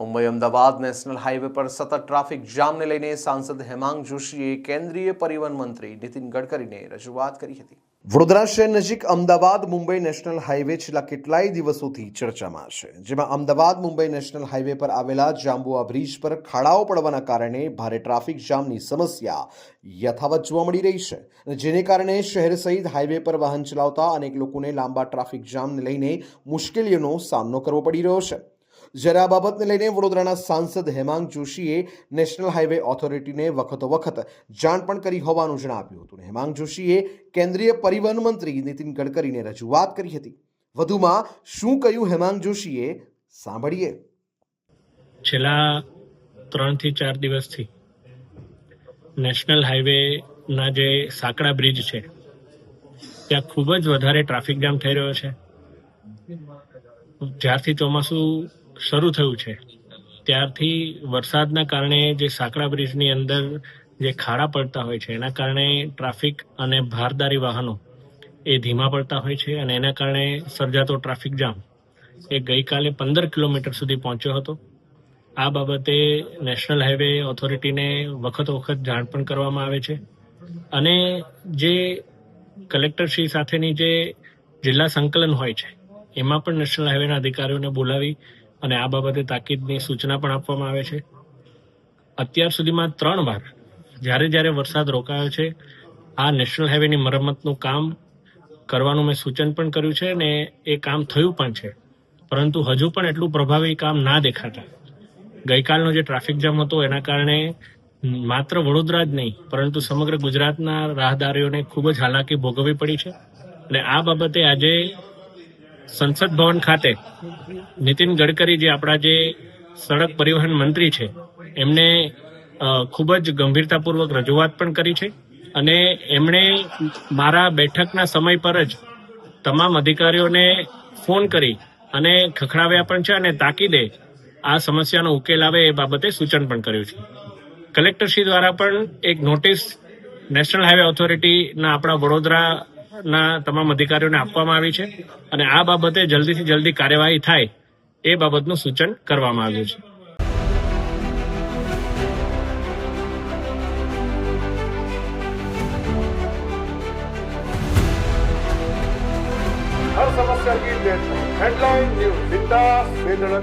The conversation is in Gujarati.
મુંબઈ અમદાવાદ નેશનલ હાઈવે પર સતત ટ્રાફિક જામને લઈને સાંસદ હેમાંગ જોશીએ કેન્દ્રીય પરિવહન મંત્રી નીતિન ગડકરીને રજૂઆત કરી હતી. વડોદરા શહેર નજીક અમદાવાદ મુંબઈ નેશનલ હાઈવે છેલ્લા કેટલાય દિવસોથી ચર્ચામાં છે. જેમાં અમદાવાદ, મુંબઈ નેશનલ હાઈવે પર આવેલા જાંબુઆ બ્રિજ પર ખાડાઓ પડવાના કારણે ભારે ટ્રાફિક જામની સમસ્યા યથાવત જોવા મળી રહી છે જેને કારણે શહેર સહિત હાઈવે પર વાહન ચલાવતા અનેક લોકોને લાંબા ટ્રાફિક જામને લઈને મુશ્કેલીઓનો સામનો કરવો પડી રહ્યો છે. જ્યારે આ બાબતને લઈને વડોદરાના સાંસદ હેમાંગ જોશીએ નેશનલ હાઈવે ઓથોરિટીને વખતો વખત જાણ પણ કરી હોવાનું જણાવ્યું હતું. હેમાંગ જોશીએ કેન્દ્રીય પરિવહન મંત્રી નીતિન ગડકરીને રજૂઆત કરી હતી. વધુમાં શું કહ્યું હેમાંગ જોશીએ? સાંભળીએ. છેલ્લા ત્રણથી ચાર દિવસથી નેશનલ હાઈવેના જે સાંકડા બ્રિજ છે, ત્યાં ખૂબ જ વધારે ટ્રાફિક જામ થઈ રહ્યો છે. જ્યારથી ચોમાસું શરૂ થયું છે. ત્યારથી વરસાદના કારણે જે સાંકડા બ્રિજની અંદર જે ખાડા પડતા હોય છે, એના કારણે ટ્રાફિક અને ભારદારી વાહનો એ ધીમા પડતા હોય છે અને એના કારણે સર્જાતો ટ્રાફિક જામ એ ગઈકાલે પંદર કિલોમીટર સુધી પહોંચ્યો હતો. આ બાબતે નેશનલ હાઈવે ઓથોરિટીને વખત વખત જાણ પણ કરવામાં આવે છે અને જે કલેક્ટરશ્રી સાથેની જે જિલ્લા સંકલન હોય છે, એમાં પણ નેશનલ હાઈવેના અધિકારીઓને બોલાવી અને આ બાબતે તાકીદની સૂચના પણ આપવામાં આવે છે. અત્યાર સુધીમાં ત્રણ વાર જ્યારે જ્યારે વરસાદ રોકાયો છે, આ નેશનલ હાઈવેની મરમ્મતનું કામ કરવાનું મેં સૂચન પણ કર્યું છે અને એ કામ થયું પણ છે. પરંતુ હજુ પણ એટલું પ્રભાવી કામ ના દેખાતા. ગઈકાલનો જે ટ્રાફિક જામ હતો એના કારણે માત્ર વડોદરા જ નહીં, પરંતુ સમગ્ર ગુજરાતના રાહદારીઓને ખૂબ જ હાલાકી ભોગવવી પડી છે. અને આ બાબતે આજે સંસદ ભવન ખાતે નીતિન ગડકરી જે આપણા જે સડક પરિવહન મંત્રી છે, એમને ખૂબ જ ગંભીરતાપૂર્વક રજૂઆત પણ કરી છે અને એમણે મારા બેઠકના સમય પર જ તમામ અધિકારીઓને ફોન કરી અને ખખડાવ્યા પણ છે અને તાકીદે આ સમસ્યાનો ઉકેલ આવે એ બાબતે સૂચન પણ કર્યું છે. કલેક્ટરશ્રી દ્વારા પણ એક નોટિસ નેશનલ હાઈવે ઓથોરિટીના આપણા ના તમામ અધિકારીઓને આપવામાં આવી છે અને આ બાબતે જલ્દીથી જલ્દી કાર્યવાહી થાય એ બાબતનું સૂચન કરવામાં આવ્યું છે. હર સમસ્યા હેડલાઇન ન્યૂઝ